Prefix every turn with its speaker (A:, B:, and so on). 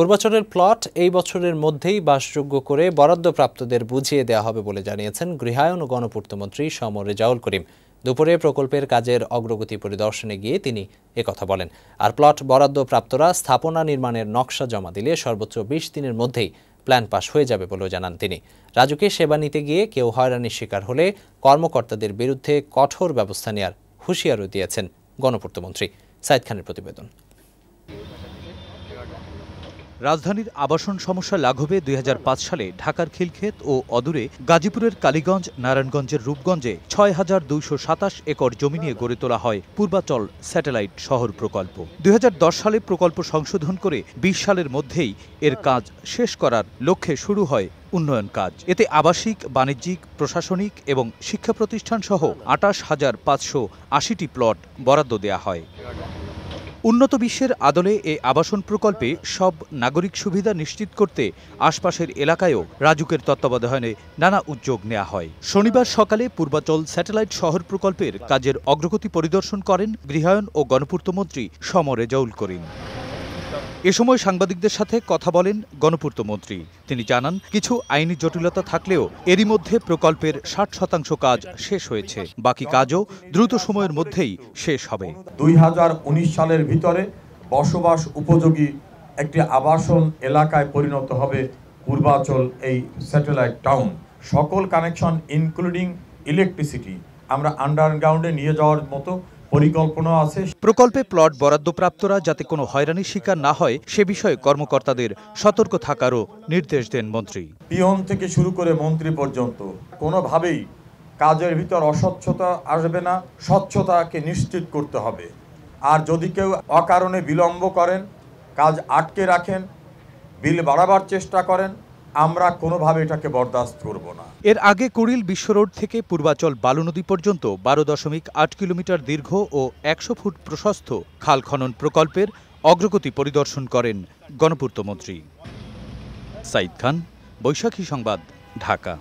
A: পূর্বাচলের plot এই বছরের মধ্যেই বাসযোগ্য করে বরাদ্দপ্রাপ্তদের বুঝিয়ে দেওয়া হবে বলে জানিয়েছেন গৃহায়ন ও গণপূর্তমন্ত্রী সম রেজাউল করিম। দুপুরে প্রকল্পের কাজের অগ্রগতি পরিদর্শনে গিয়ে তিনি একথা বলেন। আর প্লট বরাদ্দপ্রাপ্তরা স্থাপনা নির্মাণের নকশা জমা দিলে সর্বোচ্চ বিশ দিনের মধ্যেই প্ল্যান পাস হয়ে যাবে বলেও জানান তিনি। রাজুকে সেবা নিতে গিয়ে কেউ হয়রানির শিকার হলে কর্মকর্তাদের বিরুদ্ধে কঠোর ব্যবস্থা নেওয়ার হুঁশিয়ারও দিয়েছেন গণপূর্তমন্ত্রী। সাইদ খানের প্রতিবেদন।
B: রাজধানীর আবাসন সমস্যা লাঘবে দুই হাজার পাঁচ সালে ঢাকার খিলক্ষেত ও অদূরে গাজীপুরের কালীগঞ্জ, নারায়ণগঞ্জের রূপগঞ্জে ছয় হাজার দুইশো সাতাশ একর জমি নিয়ে গড়ে তোলা হয় পূর্বাচল স্যাটেলাইট শহর প্রকল্প। দুই হাজার দশ সালে প্রকল্প সংশোধন করে বিশ সালের মধ্যেই এর কাজ শেষ করার লক্ষ্যে শুরু হয় উন্নয়ন কাজ। এতে আবাসিক, বাণিজ্যিক, প্রশাসনিক এবং শিক্ষা প্রতিষ্ঠান সহ আটাশ হাজার পাঁচশো আশিটি প্লট বরাদ্দ দেয়া হয়। উন্নত বিশ্বের আদলে এ আবাসন প্রকল্পে সব নাগরিক সুবিধা নিশ্চিত করতে আশপাশের এলাকায়ও রাজুকের তত্ত্বাবধানে নানা উদ্যোগ নেওয়া হয়। শনিবার সকালে পূর্বাচল স্যাটেলাইট শহর প্রকল্পের কাজের অগ্রগতি পরিদর্শন করেন গৃহায়ন ও গণপূর্তমন্ত্রী সমরে রেজাউল করিম। এ সময় সাংবাদিকদের সাথে কথা বলেন গণপূর্তমন্ত্রী তিনি জানান, কিছু আইনি জটিলতা থাকলেও এরই মধ্যে প্রকল্পের ষাট শতাংশ কাজ শেষ হয়েছে। বাকি কাজও দ্রুত সময়ের মধ্যেই শেষ হবে।
C: দুই সালের ভিতরে বসবাস উপযোগী একটি আবাসন এলাকায় পরিণত হবে পূর্বাচল এই স্যাটেলাইট টাউন। সকল কানেকশন, ইনক্লুডিং ইলেকট্রিসিটি আমরা আন্ডারগ্রাউন্ডে নিয়ে যাওয়ার মতো পরিকল্পনা আছে।
B: প্রকল্পে প্লট বরাদ্দপ্রাপ্তরা যাতে কোনো হয়রানির শিকার না হয় সে বিষয়ে কর্মকর্তাদের সতর্ক থাকারও নির্দেশ দেন মন্ত্রী।
C: পিয়ন থেকে শুরু করে মন্ত্রী পর্যন্ত কোনোভাবেই কাজের ভিতর অস্বচ্ছতা আসবে না স্বচ্ছতাকে নিশ্চিত করতে হবে। আর যদি কেউ অকারণে বিলম্ব করেন কাজ আটকে রাখেন বিল বাড়াবার চেষ্টা করেন আমরা কোনোভাবে এটাকে বরদাস্ত করব না।
B: এর আগে কুড়িল বিশ্ব রোড থেকে পূর্বাচল বালু নদী পর্যন্ত বারো দশমিক আট কিলোমিটার দীর্ঘ ও একশো ফুট প্রশস্ত খাল খনন প্রকল্পের অগ্রগতি পরিদর্শন করেন গণপূর্তমন্ত্রী সাইদ খান, বৈশাখী সংবাদ, ঢাকা।